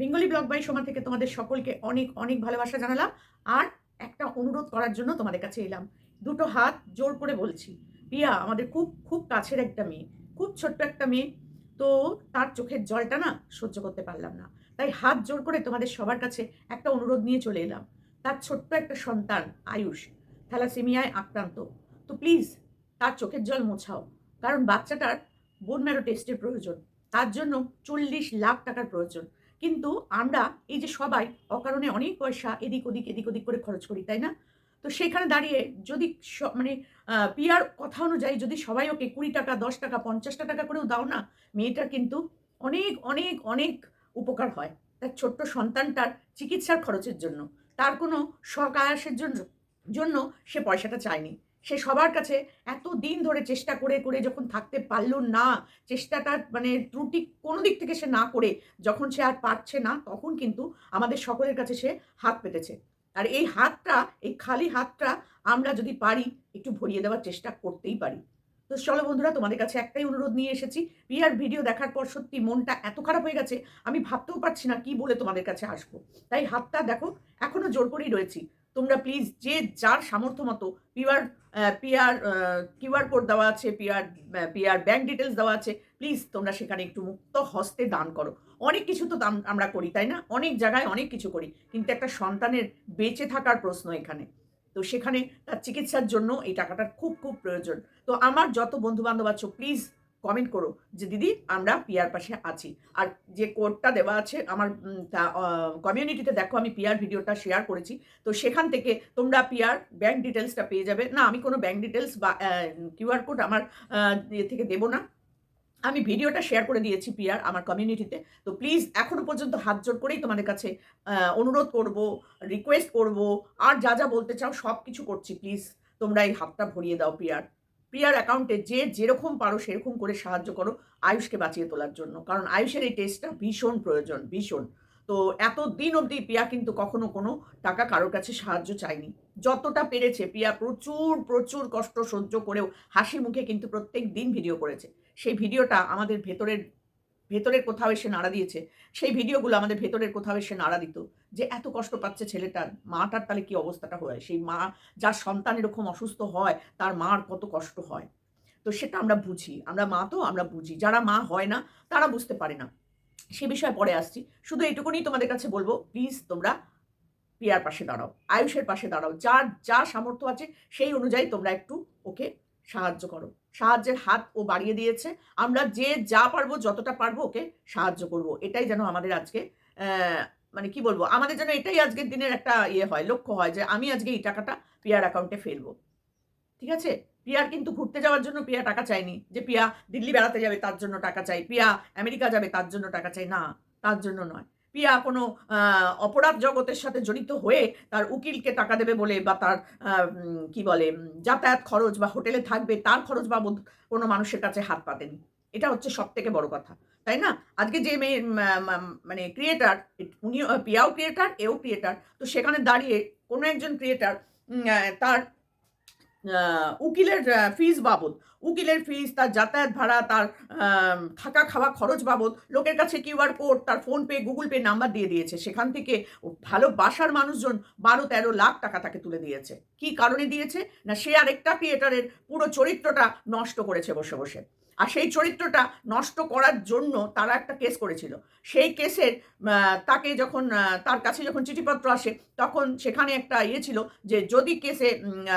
Bengali blog by Soma থেকে তোমাদের সকলকে অনেক অনেক ভালোবাসা জানালাম। আর একটা অনুরোধ করার জন্য তোমাদের কাছে এলাম। দুটো হাত জোর করে বলছি। পিয়া আমাদের খুব খুব কাছের একটা মেয়ে, খুব ছোট্ট একটা মেয়ে। তো তার চোখের জলটা না সহ্য করতে পারলাম না। তাই হাত জোর করে তোমাদের সবার কাছে একটা অনুরোধ নিয়ে চলে এলাম। তার ছোট্ট একটা সন্তান, আয়ুষ, থ্যালাসেমিয়ায় আক্রান্ত। তো প্লিজ, তার চোখের জল মোছাও। কারণ বাচ্চাটার বোন ম্যারো টেস্টের প্রয়োজন। তার জন্য চল্লিশ লাখ টাকার প্রয়োজন। কিন্তু আমরা এই যে সবাই অকারণে অনেক পয়সা এদিক ওদিক এদিক ওদিক করে খরচ করি, তাই না? তো সেখানে দাঁড়িয়ে যদি মানে পিয়ার কথা অনুযায়ী যদি সবাই ওকে কুড়ি টাকা, দশ টাকা পঞ্চাশটা টাকা করেও দাও না, মেয়েটার কিন্তু অনেক অনেক অনেক উপকার হয় তার ছোট্ট সন্তানটার চিকিৎসার খরচের জন্য। তার কোনো শখ আয়াসের জন্য জন্য সে পয়সাটা চায়নি। সে সবার কাছে এত দিন ধরে চেষ্টা করে করে যখন থাকতে পারল না চেষ্টাটা মানে ত্রুটি কোনো দিক থেকে সে না করে যখন সে আর পারছে না, তখন কিন্তু আমাদের সকলের কাছে সে হাত পেতেছে। আর এই হাতটা, এই খালি হাতটা আমরা যদি পারি, একটু ভরিয়ে দেওয়ার চেষ্টা করতেই পারি। তো চলো বন্ধুরা, তোমাদের কাছে একটাই অনুরোধ নিয়ে এসেছি। পিয়ার ভিডিও দেখার পর সত্যি মনটা এত খারাপ হয়ে গেছে, আমি ভাবতেও পারছি না কি বলে তোমাদের কাছে আসব। তাই হাতটা দেখো, এখনও জোর করেই রয়েছি। তোমরা প্লিজ যে যার সামর্থ্য মতো পিয়ার পিয়ার কিউআর কোড দেওয়া আছে পিআর পিআর ব্যাংক ডিটেলস দেওয়া আছে। প্লিজ তোমরা সেখানে একটু মুক্ত হস্তে দান করো। অনেক কিছু তো দান আমরা করি, তাই না? অনেক জায়গায় অনেক কিছু করি, কিন্তু একটা সন্তানের বেঁচে থাকার প্রশ্ন এখানে। তো সেখানে তার চিকিৎসার জন্য এই টাকাটার খুব খুব প্রয়োজন। তো আমার যত বন্ধু বান্ধব আছো প্লিজ কমেন্ট করো যে, দিদি, আমরা পিয়ার পাশে আছি। আর যে কোডটা দেওয়া আছে আমার কমিউনিটিতে দেখো, আমি পিয়ার ভিডিওটা শেয়ার করেছি। তো সেখান থেকে তোমরা পিয়ার ব্যাংক ডিটেলসটা পেয়ে যাবে। না, আমি কোনো ব্যাংক ডিটেলস বা কিউআর কোড আমার থেকে দেবো না। আমি ভিডিওটা শেয়ার করে দিয়েছি পিয়ার আমার কমিউনিটিতে তো প্লিজ এখনও পর্যন্ত হাত জোর করেই তোমাদের কাছে অনুরোধ করব রিকোয়েস্ট করব, আর যা যা বলতে চাও সব কিছু করছি। প্লিজ তোমরা এই হাতটা ভরিয়ে দাও পিয়ার প্রিয়ার অ্যাকাউন্টে যে যেরকম পারো সেরকম করে সাহায্য করো আয়ুষকে বাঁচিয়ে তোলার জন্য। কারণ আয়ুষের এই টেস্টটা ভীষণ প্রয়োজন, ভীষণ। তো এত দিন অবধি পিয়া কিন্তু কখনো কোনো টাকা কারোর কাছে সাহায্য চায়নি। যতটা পেরেছে পিয়া প্রচুর প্রচুর কষ্ট সহ্য করেও হাসি মুখে কিন্তু প্রত্যেক দিন ভিডিও করেছে। সেই ভিডিওটা আমাদের ভেতরের ভেতরের কোথাও এসে নাড়া দিয়েছে। সেই ভিডিওগুলো আমাদের ভেতরের কোথাও এসে নাড়া দিত যে এত কষ্ট পাচ্ছে ছেলেটার। মাটার তাহলে কি অবস্থাটা হয়? সেই মা যার সন্তান এরকম অসুস্থ হয়, তার মার কত কষ্ট হয়? তো সেটা আমরা বুঝি। আমরা মা তো, আমরা বুঝি। যারা মা হয় না, তারা বুঝতে পারে না। সে বিষয়ে পরে আসছি। শুধু এইটুকুনি তোমাদের কাছে বলব। প্লিজ তোমরা পিয়ার পাশে দাঁড়াও, আয়ুষের পাশে দাঁড়াও। যার যা সামর্থ্য আছে, সেই অনুযায়ী তোমরা একটু ওকে সাহায্য করো। সাহায্যের হাত ও বাড়িয়ে দিয়েছে। আমরা যে যা পারব, যতটা পারব ওকে সাহায্য করব। এটাই যেন আমাদের আজকে মানে কি বলব? আমাদের যেন এটাই আজকের দিনের একটা ইয়ে হয়, লক্ষ্য হয় যে আমি আজকে এই টাকাটা পিয়ার অ্যাকাউন্টে ফেলব। ঠিক আছে? পিয়ার কিন্তু ঘুরতে যাওয়ার জন্য পিয়া টাকা চাইনি যে পিয়া দিল্লি বেড়াতে যাবে তার জন্য টাকা চাই, পিয়া আমেরিকা যাবে তার জন্য টাকা চাই। না, তার জন্য নয়। পিয়া কোনো অপরাধ জগতের সাথে জড়িত হয়ে তার উকিলকে টাকা দেবে বলে বা তার কি বলে যাতায়াত খরচ বা হোটেলে থাকবে, তার খরচ বাবদ কোনো মানুষের কাছে হাত পাতেনি। এটা হচ্ছে সব থেকে বড় কথা, তাই না? আজকে যে মেয়ে মানে ক্রিয়েটার উনিও, পিয়াও ক্রিয়েটার এও ক্রিয়েটার তো সেখানে দাঁড়িয়ে কোনো একজন ক্রিয়েটার তার উকিলের ফিস বাবদ। উকিলের ফিস তার যাতায়াত ভাড়া, তার থাকা খাওয়া খরচ বাবদ। লোকের কাছে কিউআর কোড তার ফোনপে গুগল পে নাম্বার দিয়ে দিয়েছে। সেখান থেকে ভালো বাসার মানুষজন বারো তেরো লাখ টাকা তাকে তুলে দিয়েছে। কি কারণে দিয়েছে? না, সে আরেকটা ক্রিয়েটারের পুরো চরিত্রটা নষ্ট করেছে বসে বসে। আর সেই চরিত্রটা নষ্ট করার জন্য তারা একটা কেস করেছিল। সেই কেসের তাকে যখন তার কাছে যখন চিঠিপত্র আসে, তখন সেখানে একটা ইয়ে ছিল যে যদি কেসে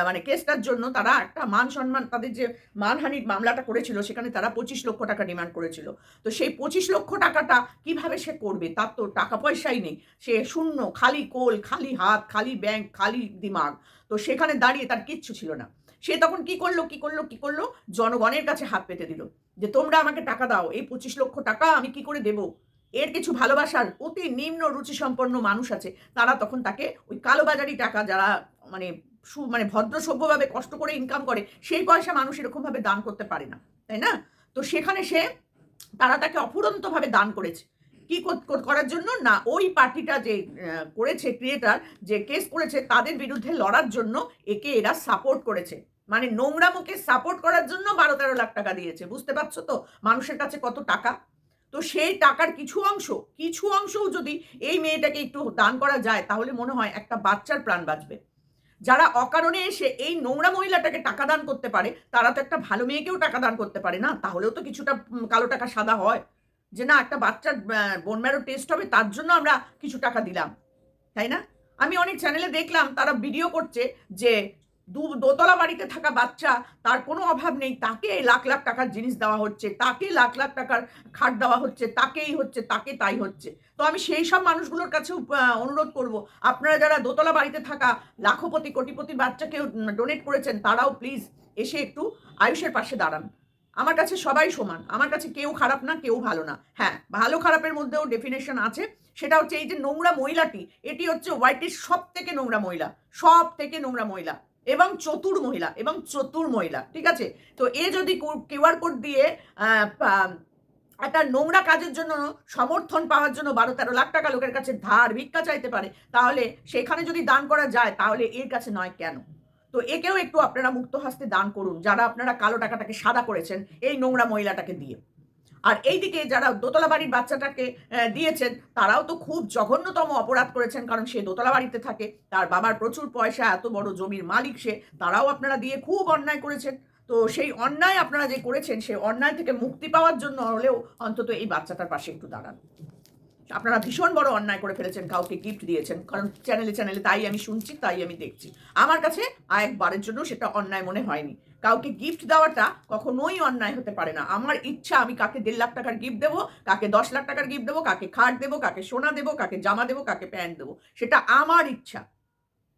মানে কেসটার জন্য তারা একটা মান সম্মান, তাদের যে মানহানির মামলাটা করেছিল, সেখানে তারা পঁচিশ লক্ষ টাকা ডিমান্ড করেছিল। তো সেই পঁচিশ লক্ষ টাকাটা কীভাবে সে করবে? তার তো টাকা পয়সাই নেই। সে শূন্য, খালি কোল, খালি হাত, খালি ব্যাংক, খালি দিমাগ। তো সেখানে দাঁড়িয়ে তার কিচ্ছু ছিল না। সে তখন কি করল কি করল কি করল? জনগণের কাছে হাত পেতে দিল যে, তোমরা আমাকে টাকা দাও, এই পঁচিশ লক্ষ টাকা আমি কি করে দেবো? এর কিছু ভালোবাসার অতি নিম্ন রুচি সম্পন্ন মানুষ আছে, তারা তখন তাকে ওই কালোবাজারি টাকা যারা মানে সু মানে ভদ্র সভ্যভাবে কষ্ট করে ইনকাম করে, সেই পয়সা মানুষ এরকমভাবে দান করতে পারে না, তাই না? তো সেখানে সে, তারা তাকে অফুরন্তভাবে দান করেছে। কি কর- কর- করার জন্য? না, ওই পার্টিটা যে করেছে, ক্রিয়েটার যে কেস করেছে, তাদের বিরুদ্ধে লড়ার জন্য একে এরা সাপোর্ট করেছে। মানে নোংরামুখে সাপোর্ট করার জন্য বারো তেরো লাখ টাকা দিয়েছে, বুঝতে পারছ তো? মানুষের কাছে কত টাকা? তো সেই টাকার কিছু অংশ, কিছু অংশও যদি এই মেয়েটাকে একটু দান করা যায়, তাহলে মনে হয় একটা বাচ্চার প্রাণ বাঁচবে। যারা অকারণে এসে এই নোংরা মহিলাটাকে টাকা দান করতে পারে, তারা তো একটা ভালো মেয়েকেও টাকা দান করতে পারে না? তাহলেও তো কিছুটা কালো টাকা সাদা হয়। যে না, একটা বাচ্চার বোন ম্যারো টেস্ট হবে, তার জন্য আমরা কিছু টাকা দিলাম। তাই না? আমি অনেক চ্যানেলে দেখলাম, তারা ভিডিও করছে যে দু দোতলা বাড়িতে থাকা বাচ্চা তার কোনো অভাব নেই। তাকে লাখ লাখ টাকার জিনিস দেওয়া হচ্ছে তাকে লাখ লাখ টাকার খাট দেওয়া হচ্ছে তাকেই হচ্ছে তাকে তাই হচ্ছে। তো আমি সেই সব মানুষগুলোর আহ, অনুরোধ করব আপনারা যারা দোতলা বাড়িতে থাকা লাখপতি কোটিপতি বাচ্চাকে ডোনেট করেছেন তারাও প্লিজ এসে একটু আয়ুষের পাশে দাঁড়ান। আমার কাছে সবাই সমান আমার কাছে কেউ খারাপ না কেউ ভালো না। হ্যাঁ ভালো খারাপের মধ্যেও ডেফিনেশন আছে। সেটা হচ্ছে এই যে নোংরা মহিলাটি এটি হচ্ছে হোয়াইটের সব থেকে নোংরা মহিলা সব থেকে নোংরা মহিলা। এবং চতুর মহিলা, এবং চতুর মহিলা, ঠিক আছে? তো এ যদি কিউআর কোড দিয়ে একটা নোংরা কাজের জন্য, সমর্থন পাওয়ার জন্য বারো তেরো লাখ টাকা লোকের কাছে ধার, ভিক্ষা চাইতে পারে, তাহলে সেখানে যদি দান করা যায়, তাহলে এর কাছে নয় কেন? তো একেও একটু আপনারা মুক্ত হাস্তে দান করুন, যারা আপনারা কালো টাকাটাকে সাদা করেছেন, এই নোংরা মহিলাটাকে দিয়ে। আর এইদিকে যারা দোতলা বাড়ির বাচ্চাটাকে দিয়েছেন, তারাও তো খুব জঘন্যতম অপরাধ করেছেন, কারণ সে দোতলা বাড়িতে থাকে, তার বাবার প্রচুর পয়সা, এত বড় জমির মালিক সে, তারাও আপনারা দিয়ে খুব অন্যায় করেছেন। তো সেই অন্যায় আপনারা যে করেছেন, সেই অন্যায় থেকে মুক্তি পাওয়ার জন্য হলেও অন্তত এই বাচ্চাটার পাশে একটু দাঁড়ান। আপনারা ভীষণ বড় অন্যায় করে ফেলেছেন, কাউকে গিফট দিয়েছেন, কারণ চ্যানেলে চ্যানেলে তাই আমি শুনছি, তাই আমি দেখছি। আমার কাছে আর একবারের জন্য সেটা অন্যায় মনে হয়নি। কাউকে গিফট দেওয়াটা কখনোই অন্যায় হতে পারে না। আমার ইচ্ছা, আমি কাকে দেড় লাখ টাকার গিফট দেবো, কাকে দশ লাখ টাকার গিফট দেবো, কাকে খাট দেবো, কাকে সোনা দেবো, কাকে জামা দেবো, কাকে প্যান্ট দেবো, সেটা আমার ইচ্ছা।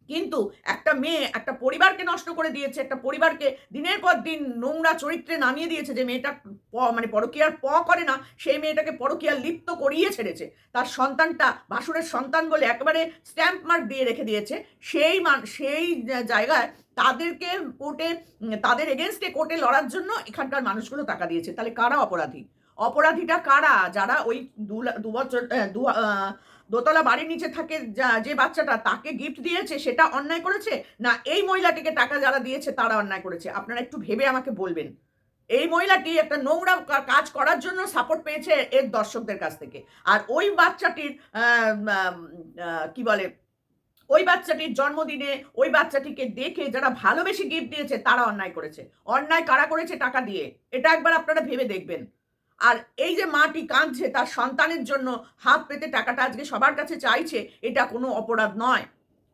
কিন্তু একটা মেয়ে একটা পরিবারকে নষ্ট করে দিয়েছে, একটা পরিবারকে দিনের পর দিন নোংরা চরিত্রে নামিয়ে দিয়েছে যে মেয়েটা প- মানে পরকীয়ার প করে না সেই মেয়েটাকে পরকীয়ার লিপ্ত করিয়ে ছেড়েছে। তার সন্তানটা ভাসুরের সন্তান বলে একবারে স্ট্যাম্প মার্ক দিয়ে রেখে দিয়েছে। সেই মান, সেই জায়গায় তাদেরকে কোর্টে তাদের এগেনস্টে কোর্টে লড়ার জন্য এখানকার মানুষগুলো টাকা দিয়েছে। তাহলে কারা অপরাধী? অপরাধীটা কারা? যারা ওই দু বছর দু দোতলা বাড়ির নিচে থাকে যা- বাচ্চাটা তাকে গিফট দিয়েছে, সেটা অন্যায় করেছে? না, এই মহিলাটিকে টাকা যারা দিয়েছে, তারা অন্যায় করেছে? আপনারা একটু ভেবে আমাকে বলবেন। এই মহিলাটি একটা নোংরা কাজ করার জন্য সাপোর্ট পেয়েছে এর দর্শকদের কাছ থেকে। আর ওই বাচ্চাটির কি বলে? ওই বাচ্চাটির জন্মদিনে ওই বাচ্চাটিকে দেখে যারা ভালোবেসে গিফট দিয়েছে, তারা অন্যায় করেছে। অন্যায় কারা করেছে টাকা দিয়ে? এটা একবার আপনারা ভেবে দেখবেন। আর এই যে মাটি কাঁদছে তার সন্তানের জন্য হাত পেতে টাকাটা আজকে সবার কাছে চাইছে, এটা কোনো অপরাধ নয়।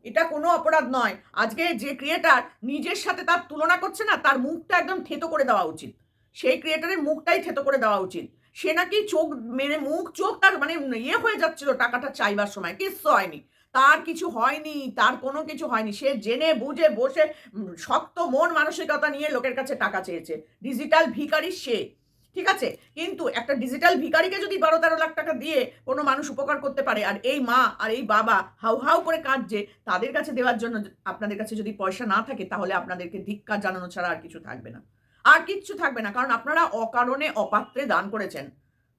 এটা কোনো অপরাধ নয়। আজকে যে ক্রিয়েটার নিজের সাথে তার তুলনা করছে না, তার মুখটা একদম থেতো করে দেওয়া উচিত। সেই ক্রিয়েটারের মুখটাই থেতো করে দেওয়া উচিত। সে নাকি চোখ মেরে মুখ, চোখ তার মানে ইয়ে হয়ে যাচ্ছিল টাকাটা চাইবার সময়, কিচ্ছু হয়নি। তার কিছু হয়নি, তার কোনো কিছু হয়নি। সে জেনে, বুঝে, বসে শক্ত মন মানসিকতা নিয়ে লোকের কাছে টাকা চেয়েছে। ডিজিটাল ভিখারি সে। ঠিক আছে? কিন্তু একটা ডিজিটাল ভিখারিকে যদি বারো তেরো লাখ টাকা দিয়ে কোনো মানুষ উপকার করতে পারে, আর এই মা আর এই বাবা হাউ হাউ করে কাঁদছে, তাদের কাছে দেওয়ার জন্য আপনাদের কাছে যদি পয়সা না থাকে, তাহলে আপনাদেরকে ধিক্কার জানানো ছাড়া আর কিছু থাকবে না। আর কিচ্ছু থাকবে না, কারণ আপনারা অকারণে অপাত্রে দান করেছেন।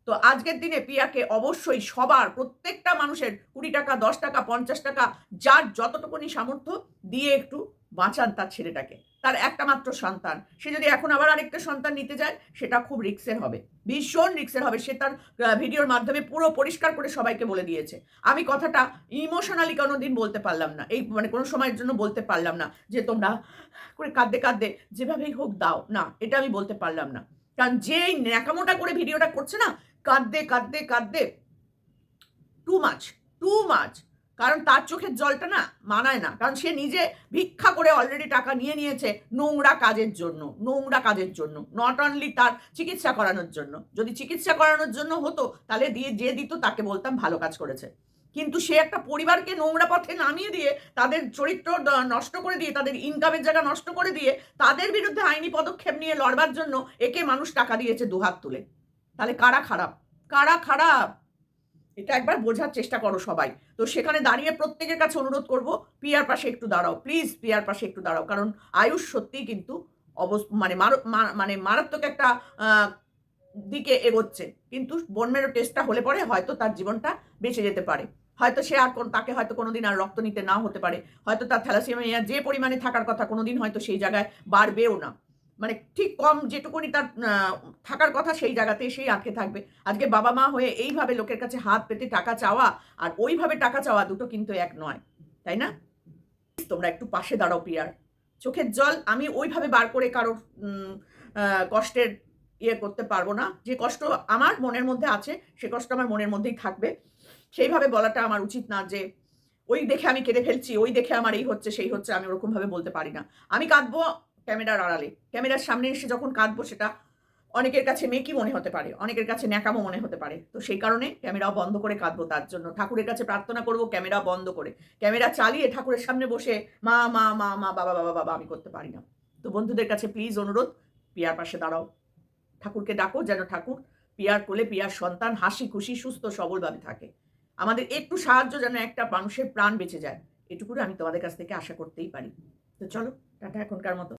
তো আজকের দিনে পিয়াকে অবশ্যই সবার, প্রত্যেকটা মানুষের কুড়ি টাকা, দশ টাকা, পঞ্চাশ টাকা, যার যতটুকুনি সামর্থ্য, দিয়ে একটু বাঁচান তার ছেলেটাকে। তার একটা মাত্র সন্তান। সে যদি এখন আবার আরেকটা সন্তান নিতে যায়, সেটা খুব রিক্সের হবে। ভীষণ রিক্সের হবে। সে তার ভিডিওর মাধ্যমে পুরো পরিষ্কার করে সবাইকে বলে দিয়েছে। আমি কথাটা ইমোশনালি কোনো দিন বলতে পারলাম না। এই মানে কোনো সময়ের জন্য বলতে পারলাম না যে তোমরা করে কাঁদতে কাঁদতে যেভাবেই হোক দাও। না, এটা আমি বলতে পারলাম না। কারণ যেই ন্যাকামোটা করে ভিডিওটা করছে না, কাঁদতে কাঁদতে কাঁদতে টু মাছ টু মাছ কারণ তার চোখের জলটা না মানায় না। কারণ সে নিজে ভিক্ষা করে অলরেডি টাকা নিয়ে নিয়েছে নোংরা কাজের জন্য, নোংরা কাজের জন্য নট অনলি তার চিকিৎসা করানোর জন্য। যদি চিকিৎসা করানোর জন্য হতো, তাহলে দিয়ে যে দিত তাকে বলতাম ভালো কাজ করেছে। কিন্তু সে একটা পরিবারকে নোংরা পথে নামিয়ে দিয়ে, তাদের চরিত্র নষ্ট করে দিয়ে, তাদের ইনকামের জায়গা নষ্ট করে দিয়ে, তাদের বিরুদ্ধে আইনি পদক্ষেপ নিয়ে লড়বার জন্য একে মানুষ টাকা দিয়েছে দুহাত তুলে। তাহলে কারা খারাপ? কারা খারাপ? এটা একবার বোঝার চেষ্টা করো সবাই। তো সেখানে দাঁড়িয়ে প্রত্যেকের কাছে অনুরোধ করব, পিয়ার পাশে একটু দাঁড়াও। প্লিজ পিয়ার পাশে একটু দাঁড়াও। কারণ আয়ুষ সত্যিই কিন্তু অবস মানে মানে মারাত্মক একটা দিকে এগোচ্ছে। কিন্তু বনমেরো টেস্টটা হলে পরে হয়তো তার জীবনটা বেঁচে যেতে পারে। হয়তো সে আর তাকে হয়তো কোনোদিন আর রক্ত নিতে নাও হতে পারে। হয়তো তার থ্যালাসিমিয়া যে পরিমাণে থাকার কথা কোনোদিন হয়তো সেই জায়গায় বাড়বেও না। মানে ঠিক কম যেটুকুনি তার থাকার কথা সেই জায়গাতে সেই আটকে থাকবে। আজকে বাবা মা হয়ে এইভাবে লোকের কাছে হাত পেতে টাকা চাওয়া আর ওইভাবে টাকা চাওয়া দুটো কিন্তু এক নয়, তাই না? তোমরা একটু পাশে দাঁড়াও প্রিয়ার চোখের জল আমি ওইভাবে বার করে কারোর কষ্টের ইয়ে করতে পারব না। যে কষ্ট আমার মনের মধ্যে আছে, সে কষ্ট আমার মনের মধ্যেই থাকবে। সেইভাবে বলাটা আমার উচিত না যে, ওই দেখে আমি কেঁদে ফেলছি, ওই দেখে আমার এই হচ্ছে, সেই হচ্ছে, আমি ওরকমভাবে বলতে পারি না। আমি কাঁদবো ক্যামেরার আড়ালে। ক্যামেরার সামনে এসে যখন কাঁদবো সেটা অনেকের কাছে মেকি মনে হতে পারে, অনেকের কাছে ন্যাকামো মনে হতে পারে। তো সেই কারণে ক্যামেরাও বন্ধ করে কাঁদবো তার জন্য। ঠাকুরের কাছে প্রার্থনা করব ক্যামেরা বন্ধ করে। ক্যামেরা চালিয়ে ঠাকুরের সামনে বসে মা মা মা মা, বাবা বাবা বাবা আমি করতে পারি না। তো বন্ধুদের কাছে প্লিজ অনুরোধ, পিয়ার পাশে দাঁড়াও। ঠাকুরকে ডাকো যেন ঠাকুর পিয়ার কোলে পিয়ার সন্তান হাসি খুশি সুস্থ সবলভাবে থাকে। আমাদের একটু সাহায্য যেন একটা মানুষের প্রাণ বেঁচে যায় এটুকুই আমি তোমাদের কাছ থেকে আশা করতেই পারি। তো চলো, টাটা এখনকার মতো।